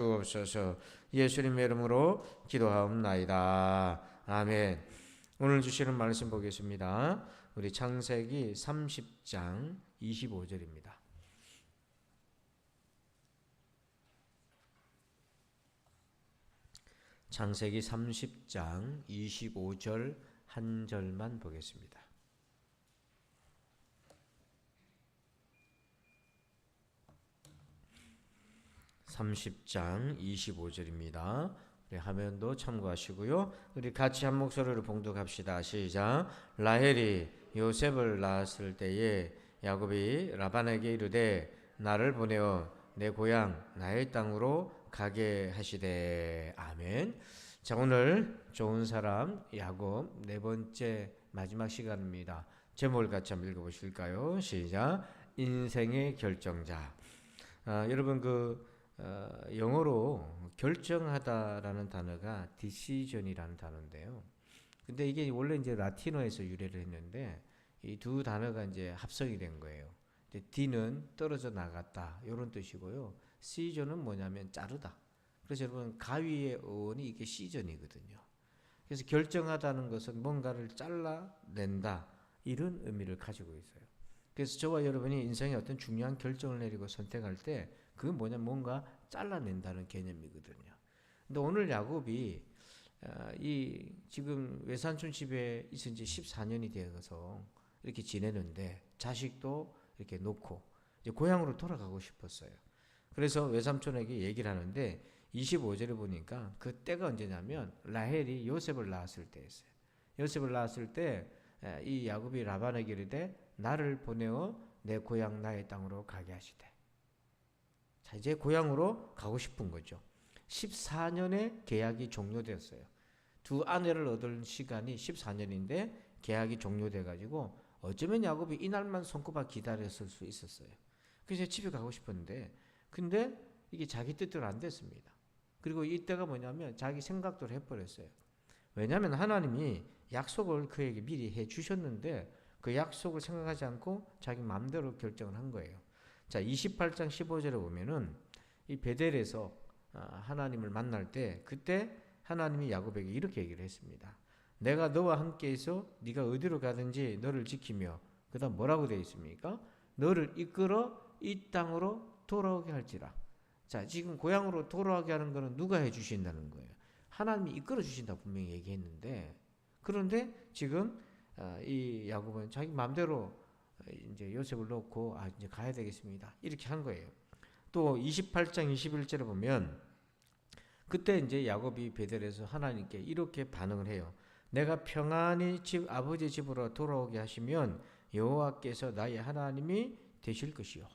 주옵소서 예수님의 이름으로 기도하옵나이다. 아멘. 오늘 주시는 말씀 보겠습니다. 우리 창세기 30장 25절입니다. 창세기 30장 25절 한 절만 보겠습니다. 30장 25절입니다. 우리 화면도 참고하시고요. 우리 같이 한 목소리로 봉독합시다. 시작. 라헬이 요셉을 낳았을 때에 야곱이 라반에게 이르되 나를 보내어 내 고향 나의 땅으로 가게 하시되 아멘. 자 오늘 좋은 사람 야곱 네 번째 마지막 시간입니다. 제목을 같이 한번 읽어보실까요? 시작. 인생의 결정자. 아, 여러분 그 어, 영어로 결정하다라는 단어가 decision이라는 단어인데요. 근데 이게 원래 이제 라틴어에서 유래를 했는데 이 두 단어가 이제 합성이 된 거예요. 이제 D는 떨어져 나갔다 이런 뜻이고요. 시전은 뭐냐면 자르다. 그래서 여러분 가위의 어원이 이게 시전이거든요. 그래서 결정하다는 것은 뭔가를 잘라낸다 이런 의미를 가지고 있어요. 그래서 저와 여러분이 인생에 어떤 중요한 결정을 내리고 선택할 때 그건 뭐냐 뭔가 잘라낸다는 개념이거든요. 근데 오늘 야곱이 어, 이 지금 외삼촌 집에 있은 지 14년이 되어서 이렇게 지내는데 자식도 이렇게 놓고 이제 고향으로 돌아가고 싶었어요. 그래서 외삼촌에게 얘기를 하는데 25절에 보니까 그 때가 언제냐면 라헬이 요셉을 낳았을 때였어요. 요셉을 낳았을 때 이 야곱이 라반에게 이르되 나를 보내어 내 고향 나의 땅으로 가게 하시되 자, 이제 고향으로 가고 싶은 거죠. 14년의 계약이 종료되었어요. 두 아내를 얻을 시간이 14년인데 계약이 종료돼 가지고 어쩌면 야곱이 이날만 손꼽아 기다렸을 수 있었어요. 그래서 집에 가고 싶었는데 근데 이게 자기 뜻대로 안 됐습니다. 그리고 이때가 뭐냐면 자기 생각대로 해버렸어요. 왜냐하면 하나님이 약속을 그에게 미리 해 주셨는데 그 약속을 생각하지 않고 자기 마음대로 결정을 한 거예요. 자, 28장 15절에 보면은 이 베델에서 아, 하나님을 만날 때 그때 하나님이 야곱에게 이렇게 얘기를 했습니다. 내가 너와 함께해서 네가 어디로 가든지 너를 지키며 그다음 뭐라고 되어 있습니까? 너를 이끌어 이 땅으로 돌아오게 할지라. 자, 지금 고향으로 돌아오게 하는 것은 누가 해 주신다는 거예요. 하나님이 이끌어 주신다 분명히 얘기했는데 그런데 지금 아, 이 야곱은 자기 마음대로 이제 요셉을 놓고 아 이제 가야 되겠습니다. 이렇게 한 거예요. 또 28장 21절에 보면 그때 이제 야곱이 베델에서 하나님께 이렇게 반응을 해요. 내가 평안히 집 아버지 집으로 돌아오게 하시면 여호와께서 나의 하나님이 되실 것이요.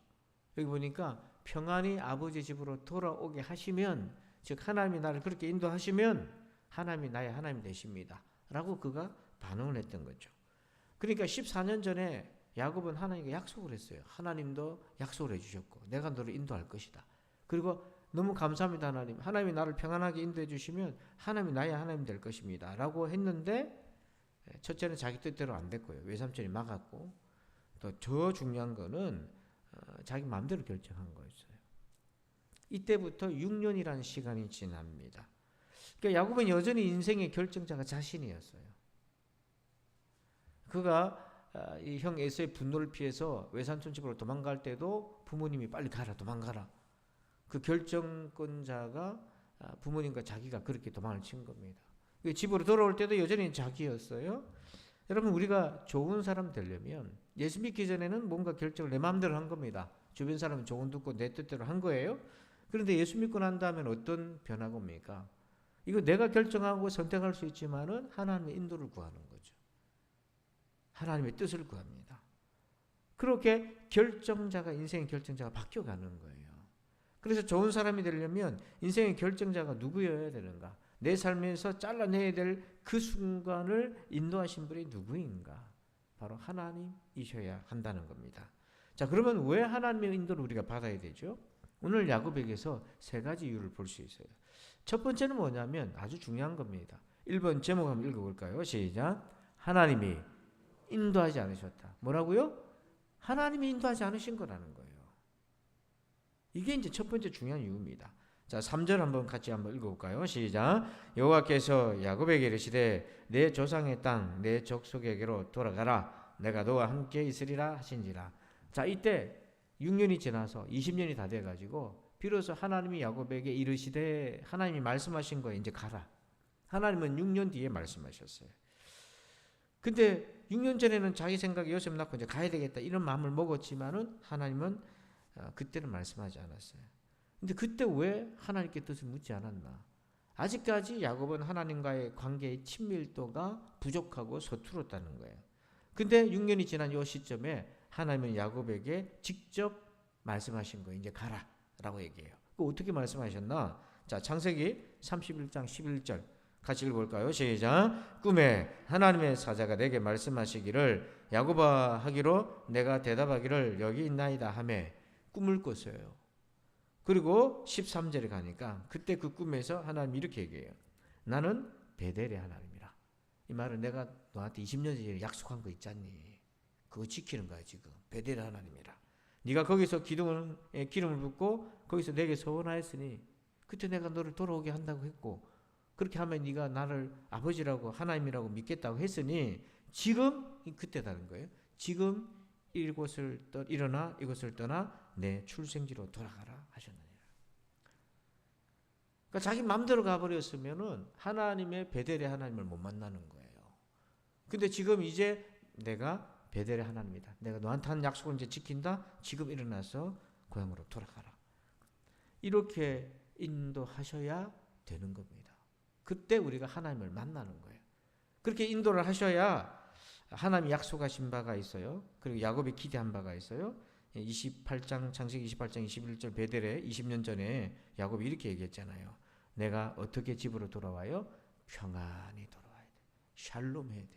여기 보니까 평안히 아버지 집으로 돌아오게 하시면 즉 하나님이 나를 그렇게 인도하시면 하나님이 나의 하나님 되십니다. 라고 그가 반응을 했던 거죠. 그러니까 14년 전에 야곱은 하나님께 약속을 했어요. 하나님도 약속을 해주셨고 내가 너를 인도할 것이다. 그리고 너무 감사합니다 하나님. 하나님이 나를 평안하게 인도해 주시면 하나님이 나의 하나님 될 것입니다. 라고 했는데 첫째는 자기 뜻대로 안 됐고요. 외삼촌이 막았고 또더 중요한 거는 어, 자기 마음대로 결정한 거였어요. 이때부터 6년이라는 시간이 지납니다. 그러니까 야곱은 여전히 인생의 결정자가 자신이었어요. 그가 아, 이 형 에서의 분노를 피해서 외삼촌 집으로 도망갈 때도 부모님이 빨리 가라 도망가라 그 결정권자가 아, 부모님과 자기가 그렇게 도망을 친 겁니다. 그 집으로 돌아올 때도 여전히 자기였어요. 여러분 우리가 좋은 사람 되려면 예수 믿기 전에는 뭔가 결정을 내 마음대로 한 겁니다. 주변 사람은 조언 듣고 내 뜻대로 한 거예요. 그런데 예수 믿고 난 다음엔 어떤 변화가 옵니까? 이거 내가 결정하고 선택할 수 있지만은 하나님의 인도를 구하는 거죠. 하나님의 뜻을 구합니다. 그렇게 결정자가 인생의 결정자가 바뀌어 가는 거예요. 그래서 좋은 사람이 되려면 인생의 결정자가 누구여야 되는가? 내 삶에서 잘라내야 될 그 순간을 인도하신 분이 누구인가? 바로 하나님이셔야 한다는 겁니다. 자, 그러면 왜 하나님의 인도를 우리가 받아야 되죠? 오늘 야곱에게서 세 가지 이유를 볼 수 있어요. 첫 번째는 뭐냐면 아주 중요한 겁니다. 1번 제목 한번 읽어볼까요? 시작. 하나님이 인도하지 않으셨다. 뭐라고요? 하나님이 인도하지 않으신 거라는 거예요. 이게 이제 첫 번째 중요한 이유입니다. 자, 3절 한번 같이 한번 읽어 볼까요? 시작. 여호와께서 야곱에게 이르시되 내 조상의 땅 내 족속에게로 돌아가라. 내가 너와 함께 있으리라 하신지라. 자, 이때 6년이 지나서 20년이 다 돼 가지고 비로소 하나님이 야곱에게 이르시되 하나님이 말씀하신 거에 이제 가라. 하나님은 6년 뒤에 말씀하셨어요. 근데 6년 전에는 자기 생각에 요셉 낳고 이제 가야 되겠다 이런 마음을 먹었지만은 하나님은 어, 그때는 말씀하지 않았어요. 근데 그때 왜 하나님께 뜻을 묻지 않았나? 아직까지 야곱은 하나님과의 관계의 친밀도가 부족하고 서툴었다는 거예요. 근데 6년이 지난 이 시점에 하나님은 야곱에게 직접 말씀하신 거예요. 이제 가라 라고 얘기해요. 그 어떻게 말씀하셨나? 자, 창세기 31장 11절 같이 읽어볼까요? 시작. 꿈에 하나님의 사자가 내게 말씀하시기를 야곱아 하기로 내가 대답하기를 여기 있나이다 하매 꿈을 꿨어요. 그리고 13절에 가니까 그때 그 꿈에서 하나님 이렇게 얘기해요. 나는 베델의 하나님이라. 이 말은 내가 너한테 20년 전에 약속한 거 있잖니. 그거 지키는 거야 지금. 베델의 하나님이라. 네가 거기서 기둥을 기름을 붓고 거기서 내게 소원하였으니 그때 내가 너를 돌아오게 한다고 했고 그렇게 하면 네가 나를 아버지라고 하나님이라고 믿겠다고 했으니 지금 그때다는 거예요. 지금 이곳을 떠 일어나 이곳을 떠나 내 출생지로 돌아가라 하셨느니라. 그러니까 자기 마음대로 가버렸으면은 하나님의 베델의 하나님을 못 만나는 거예요. 근데 지금 이제 내가 베델의 하나님이다. 내가 너한테 한 약속을 이제 지킨다. 지금 일어나서 고향으로 돌아가라. 이렇게 인도하셔야 되는 겁니다. 그때 우리가 하나님을 만나는 거예요. 그렇게 인도를 하셔야 하나님이 약속하신 바가 있어요. 그리고 야곱이 기대한 바가 있어요. 28장 창세기 28장 21절 베델에 20년 전에 야곱이 이렇게 얘기했잖아요. 내가 어떻게 집으로 돌아와요? 평안히 돌아와야 돼. 샬롬 해야 돼.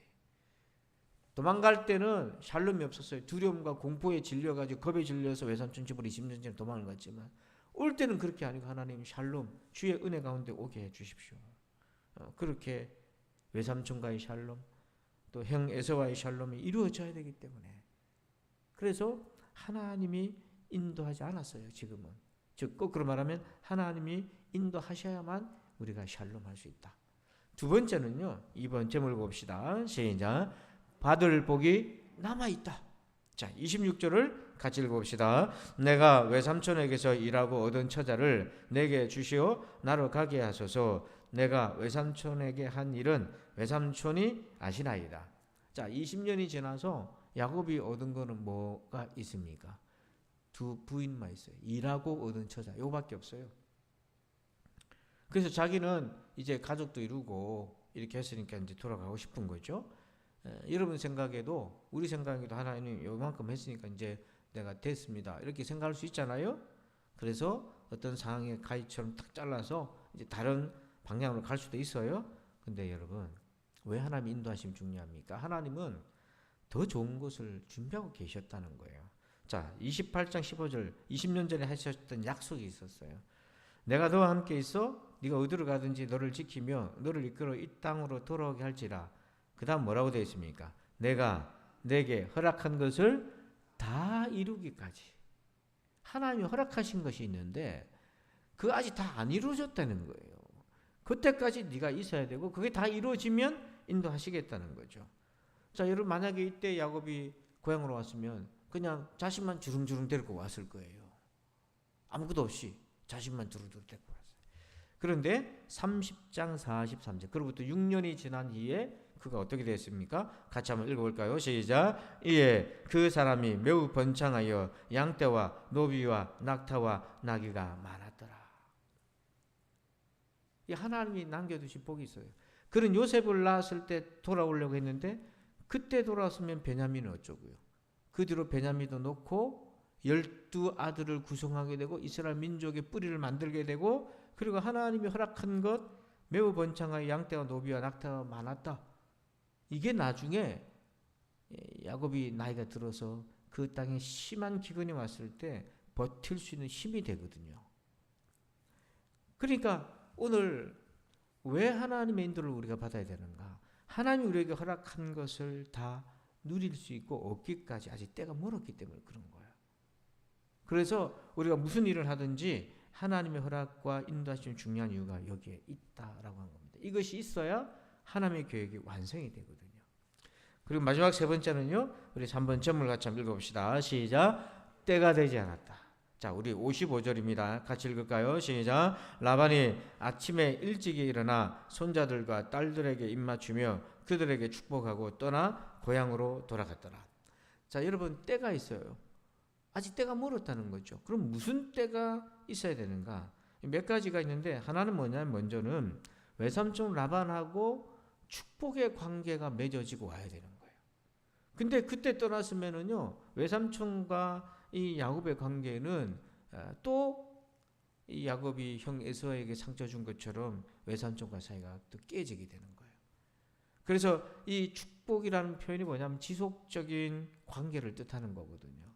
도망갈 때는 샬롬이 없었어요. 두려움과 공포에 질려가지고 겁에 질려서 외삼촌 집으로 20년 전에 도망을 갔지만 올 때는 그렇게 아니고 하나님 샬롬 주의 은혜 가운데 오게 해 주십시오. 어, 그렇게 외삼촌과의 샬롬 또 형 에서와의 샬롬이 이루어져야 되기 때문에 그래서 하나님이 인도하지 않았어요. 지금은 즉 거꾸로 말하면 하나님이 인도하셔야만 우리가 샬롬할 수 있다. 두 번째는요. 이번 제목을 봅시다. 시작. 받을 복이 남아 있다. 자, 26절을 같이 읽어봅시다. 내가 외삼촌에게서 일하고 얻은 처자를 내게 주시어 나로 가게 하소서. 내가 외삼촌에게 한 일은 외삼촌이 아시나이다. 자, 20년이 지나서 야곱이 얻은 거는 뭐가 있습니까? 두 부인만 있어요. 일하고 얻은 처자. 요밖에 없어요. 그래서 자기는 이제 가족도 이루고 이렇게 했으니까 이제 돌아가고 싶은 거죠. 에, 여러분 생각에도 우리 생각에도 하나님 요만큼 했으니까 이제 내가 됐습니다. 이렇게 생각할 수 있잖아요. 그래서 어떤 상황의 가위처럼 딱 잘라서 이제 다른 방향으로 갈 수도 있어요. 근데 여러분 왜 하나님 인도하심 중요합니까? 하나님은 더 좋은 것을 준비하고 계셨다는 거예요. 자, 28장 15절 20년 전에 하셨던 약속이 있었어요. 내가 너와 함께 있어 네가 어디로 가든지 너를 지키며 너를 이끌어 이 땅으로 돌아오게 할지라. 그다음 뭐라고 되어 있습니까? 내가 내게 허락한 것을 다 이루기까지. 하나님이 허락하신 것이 있는데 그 아직 다 안 이루어졌다는 거예요. 그때까지 네가 있어야 되고 그게 다 이루어지면 인도하시겠다는 거죠. 자, 여러분 만약에 이때 야곱이 고향으로 왔으면 그냥 자신만 주름주름 데리고 왔을 거예요. 아무것도 없이 자신만 두루두루 데리고 왔어요. 그런데 30장 43절 그로부터 6년이 지난 뒤에 그가 어떻게 됐습니까? 같이 한번 읽어볼까요? 시작. 이에 그 사람이 매우 번창하여 양떼와 노비와 낙타와 나귀가 많았더라. 이 하나님이 남겨두신 복이 있어요. 그런 요셉을 낳았을 때 돌아오려고 했는데 그때 돌아왔으면 베냐민은 어쩌고요. 그 뒤로 베냐민도 놓고 열두 아들을 구성하게 되고 이스라엘 민족의 뿌리를 만들게 되고 그리고 하나님이 허락한 것 매우 번창하여 양떼와 노비와 낙타가 많았다. 이게 나중에 야곱이 나이가 들어서 그 땅에 심한 기근이 왔을 때 버틸 수 있는 힘이 되거든요. 그러니까 오늘 왜 하나님의 인도를 우리가 받아야 되는가? 하나님이 우리에게 허락한 것을 다 누릴 수 있고 얻기까지 아직 때가 멀었기 때문에 그런 거예요. 그래서 우리가 무슨 일을 하든지 하나님의 허락과 인도하심 중요한 이유가 여기에 있다라고 한 겁니다. 이것이 있어야 하나님의 계획이 완성이 되거든요. 그리고 마지막 세 번째는요. 우리 3번 점을 같이 한번 읽어봅시다. 시작. 때가 되지 않았다. 자, 우리 55절입니다. 같이 읽을까요? 시작. 라반이 아침에 일찍이 일어나 손자들과 딸들에게 입맞추며 그들에게 축복하고 떠나 고향으로 돌아갔더라. 자, 여러분 때가 있어요. 아직 때가 멀었다는 거죠. 그럼 무슨 때가 있어야 되는가? 몇 가지가 있는데 하나는 뭐냐면 먼저는 외삼촌 라반하고 축복의 관계가 맺어지고 와야 되는 거예요. 근데 그때 떠났으면은요 외삼촌과 이 야곱의 관계는 아, 또이 야곱이 형 에서에게 상처 준 것처럼 외삼촌과 사이가 또 깨지게 되는 거예요. 그래서 이 축복이라는 표현이 뭐냐면 지속적인 관계를 뜻하는 거거든요.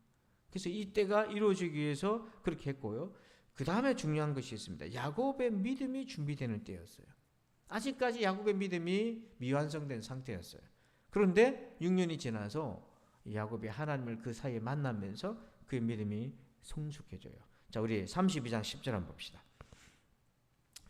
그래서 이 때가 이루어지기 위해서 그렇게 했고요. 그 다음에 중요한 것이 있습니다. 야곱의 믿음이 준비되는 때였어요. 아직까지 야곱의 믿음이 미완성된 상태였어요. 그런데 6년이 지나서 야곱이 하나님을 그 사이에 만나면서 그의 믿음이 성숙해져요. 자, 우리 32장 10절 한번 봅시다.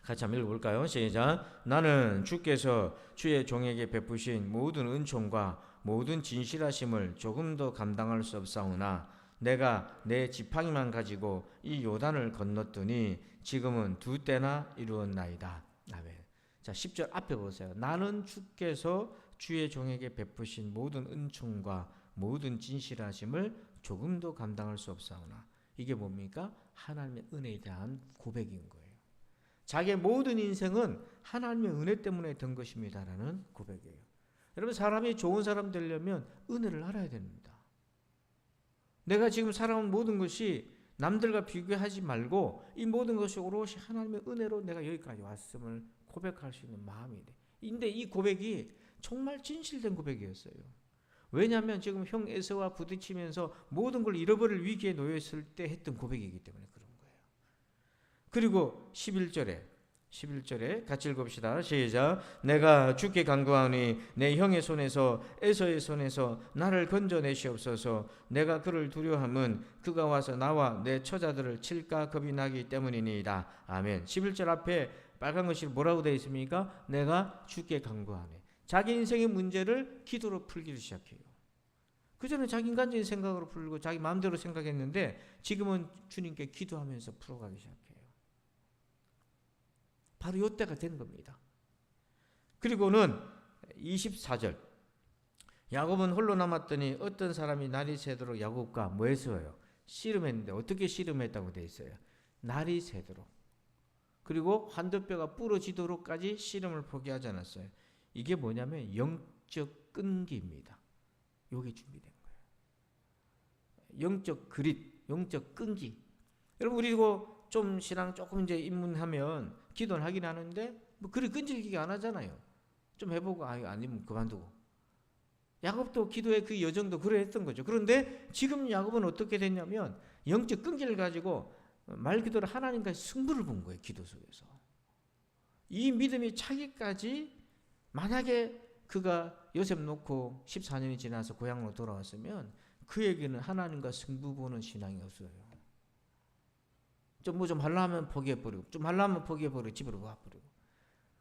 같이 한번 읽어볼까요? 시작. 나는 주께서 주의 종에게 베푸신 모든 은총과 모든 진실하심을 조금도 감당할 수 없사오나 내가 내 지팡이만 가지고 이 요단을 건넜더니 지금은 두 때나 이루었나이다. 아멘. 자, 10절 앞에 보세요. 나는 주께서 주의 종에게 베푸신 모든 은총과 모든 진실하심을 조금도 감당할 수 없사오나 이게 뭡니까? 하나님의 은혜에 대한 고백인 거예요. 자기의 모든 인생은 하나님의 은혜 때문에 된 것입니다라는 고백이에요. 여러분 사람이 좋은 사람 되려면 은혜를 알아야 됩니다. 내가 지금 살아온 모든 것이 남들과 비교하지 말고 이 모든 것이 오롯이 하나님의 은혜로 내가 여기까지 왔음을 고백할 수 있는 마음이 돼. 근데 이 고백이 정말 진실된 고백이었어요. 왜냐하면 지금 형 에서와 부딪히면서 모든 걸 잃어버릴 위기에 놓였을 때 했던 고백이기 때문에 그런 거예요. 그리고 11절에 11절에 같이 읽읍시다. 시작. 내가 죽게 간구하니 내 형의 손에서 에서의 손에서 나를 건져내시옵소서. 내가 그를 두려함은 그가 와서 나와 내 처자들을 칠까 겁이 나기 때문이니이다. 아멘. 11절 앞에 빨간 것이 뭐라고 되어 있습니까? 내가 죽게 간구하네. 자기 인생의 문제를 기도로 풀기를 시작해요. 그전에 자기 인간적인 생각으로 풀고 자기 마음대로 생각했는데 지금은 주님께 기도하면서 풀어가기 시작해요. 바로 이때가 된 겁니다. 그리고는 24절 야곱은 홀로 남았더니 어떤 사람이 날이 새도록 야곱과 뭐 했어요? 씨름했는데 어떻게 씨름했다고 돼 있어요? 날이 새도록 그리고 한두뼈가 부러지도록까지 씨름을 포기하지 않았어요. 이게 뭐냐면 영적 끈기입니다. 요게 준비된 거예요. 영적 그릿, 영적 끈기. 여러분 그리고 좀 신앙 조금 이제 입문하면 기도는 하긴 하는데 뭐 그리 끈질기게 안 하잖아요. 좀 해보고 아 아니면 그만두고. 야곱도 기도의 그 여정도 그래 했던 거죠. 그런데 지금 야곱은 어떻게 됐냐면 영적 끈기를 가지고 말 그대로 하나님과 승부를 본 거예요. 기도 속에서. 이 믿음이 차기까지 만약에 그가 요셉 놓고 14년이 지나서 고향으로 돌아왔으면 그에게는 하나님과 승부 보는 신앙이 없어요. 좀뭐좀 하려면 포기해버리고, 좀 하려면 포기해버리고, 집으로 와버리고.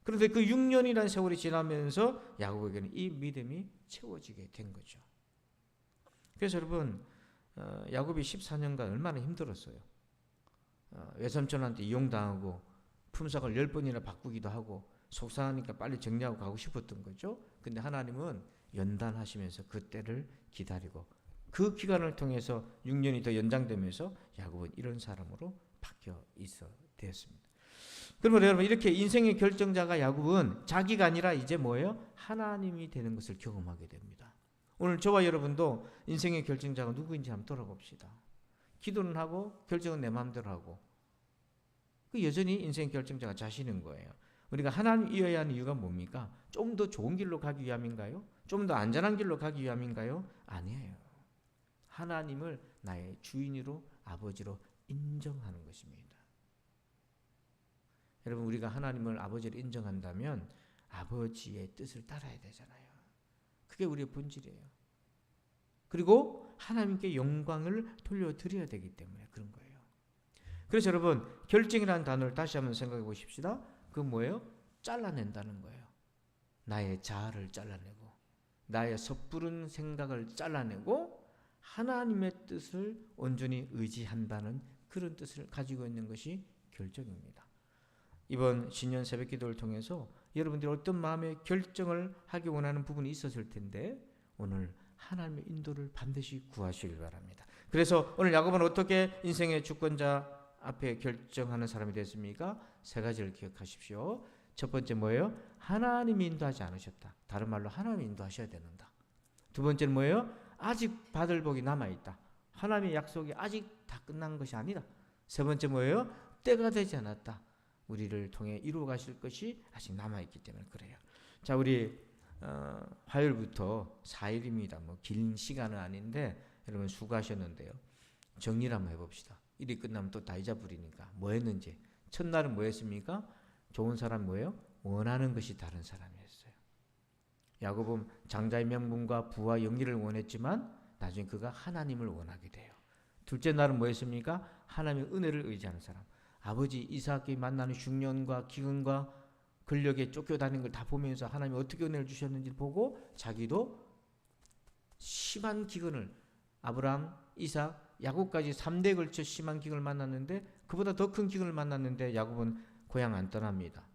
그런데 그 6년이라는 세월이 지나면서 야곱에게는 이 믿음이 채워지게 된 거죠. 그래서 여러분, 어, 야곱이 14년간 얼마나 힘들었어요. 어, 외삼촌한테 이용당하고 품삯을 10번이나 바꾸기도 하고 속상하니까 빨리 정리하고 가고 싶었던 거죠. 근데 하나님은 연단하시면서 그 때를 기다리고 그 기간을 통해서 6년이 더 연장되면서 야곱은 이런 사람으로 바뀌어 있어 되었습니다. 그러면 여러분 이렇게 인생의 결정자가 야곱은 자기가 아니라 이제 뭐예요? 하나님이 되는 것을 경험하게 됩니다. 오늘 저와 여러분도 인생의 결정자가 누구인지 한번 돌아봅시다. 기도는 하고 결정은 내 마음대로 하고 그 여전히 인생 결정자가 자신인 거예요. 우리가 하나님 이어야 하는 이유가 뭡니까? 좀 더 좋은 길로 가기 위함인가요? 좀 더 안전한 길로 가기 위함인가요? 아니에요. 하나님을 나의 주인으로 아버지로 인정하는 것입니다. 여러분 우리가 하나님을 아버지를 인정한다면 아버지의 뜻을 따라야 되잖아요. 그게 우리의 본질이에요. 그리고 하나님께 영광을 돌려드려야 되기 때문에 그런 거예요. 그래서 여러분 결정이라는 단어를 다시 한번 생각해 보십시다. 그 뭐예요? 잘라낸다는 거예요. 나의 자아를 잘라내고 나의 섣부른 생각을 잘라내고 하나님의 뜻을 온전히 의지한다는 그런 뜻을 가지고 있는 것이 결정입니다. 이번 신년 새벽 기도를 통해서 여러분들이 어떤 마음의 결정을 하기 원하는 부분이 있었을 텐데 오늘 하나님의 인도를 반드시 구하시길 바랍니다. 그래서 오늘 야곱은 어떻게 인생의 주권자 앞에 결정하는 사람이 됐습니까? 세 가지를 기억하십시오. 첫 번째 뭐예요? 하나님이 인도하지 않으셨다. 다른 말로 하나님이 인도하셔야 된다. 두 번째는 뭐예요? 아직 받을 복이 남아 있다. 하나님의 약속이 아직 다 끝난 것이 아니다. 세 번째 뭐예요? 때가 되지 않았다. 우리를 통해 이루어 가실 것이 아직 남아 있기 때문에 그래요. 자, 우리 어, 화요일부터 4일입니다. 뭐 긴 시간은 아닌데 여러분 수고하셨는데요. 정리를 한번 해봅시다. 일이 끝나면 또 다 잊어버리니까 뭐 했는지 첫날은 뭐 했습니까? 좋은 사람 뭐예요? 원하는 것이 다른 사람이었어요. 야곱은 장자의 명분과 부와 영리를 원했지만 나중에 그가 하나님을 원하게 돼요. 둘째 날은 뭐 했습니까? 하나님의 은혜를 의지하는 사람. 아버지 이삭이 만나는 흉년과 기근과 근력에 쫓겨다니는 걸 다 보면서 하나님이 어떻게 은혜를 주셨는지 보고 자기도 심한 기근을 아브라함, 이삭, 야곱까지 3대에 걸쳐 심한 기근을 만났는데 그보다 더 큰 기근을 만났는데 야곱은 고향 안 떠납니다.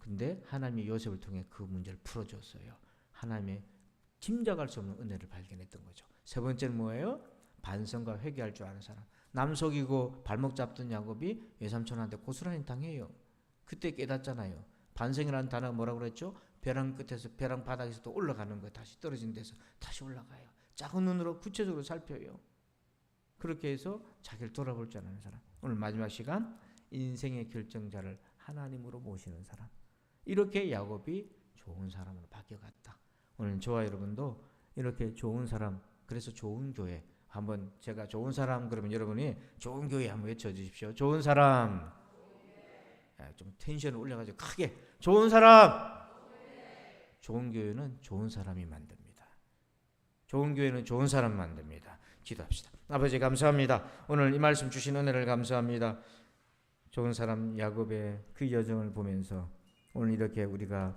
근데 하나님이 요셉을 통해 그 문제를 풀어줬어요. 하나님의 짐작할 수 없는 은혜를 발견했던 거죠. 세 번째는 뭐예요? 반성과 회개할 줄 아는 사람. 남속이고 발목 잡던 야곱이 외삼촌한테 고스란히 당해요. 그때 깨닫잖아요. 반성이라는 단어가 뭐라고 그랬죠? 벼랑 끝에서 벼랑 바닥에서 또 올라가는 거 다시 떨어진 데서 다시 올라가요. 작은 눈으로 구체적으로 살펴요. 그렇게 해서 자기를 돌아볼 줄 아는 사람. 오늘 마지막 시간 인생의 결정자를 하나님으로 모시는 사람. 이렇게 야곱이 좋은 사람으로 바뀌어갔다. 오늘 저와 여러분도 이렇게 좋은 사람, 그래서 좋은 교회 한번 제가 좋은 사람 그러면 여러분이 좋은 교회 한번 외쳐 주십시오. 좋은 사람. 야, 좀 텐션을 올려가지고 크게 좋은 사람. 좋은 교회는 좋은 사람이 만듭니다. 좋은 교회는 좋은 사람 만듭니다. 기도합시다. 아버지 감사합니다. 오늘 이 말씀 주신 은혜를 감사합니다. 좋은 사람 야곱의 그 여정을 보면서 오늘 이렇게 우리가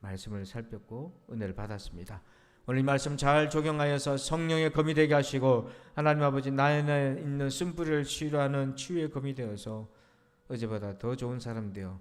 말씀을 살폈고 은혜를 받았습니다. 오늘 이 말씀 잘 적용하여서 성령의 검이 되게 하시고 하나님 아버지 나에 있는 쓴뿌리를 치유하는 치유의 검이 되어서 어제보다 더 좋은 사람 되어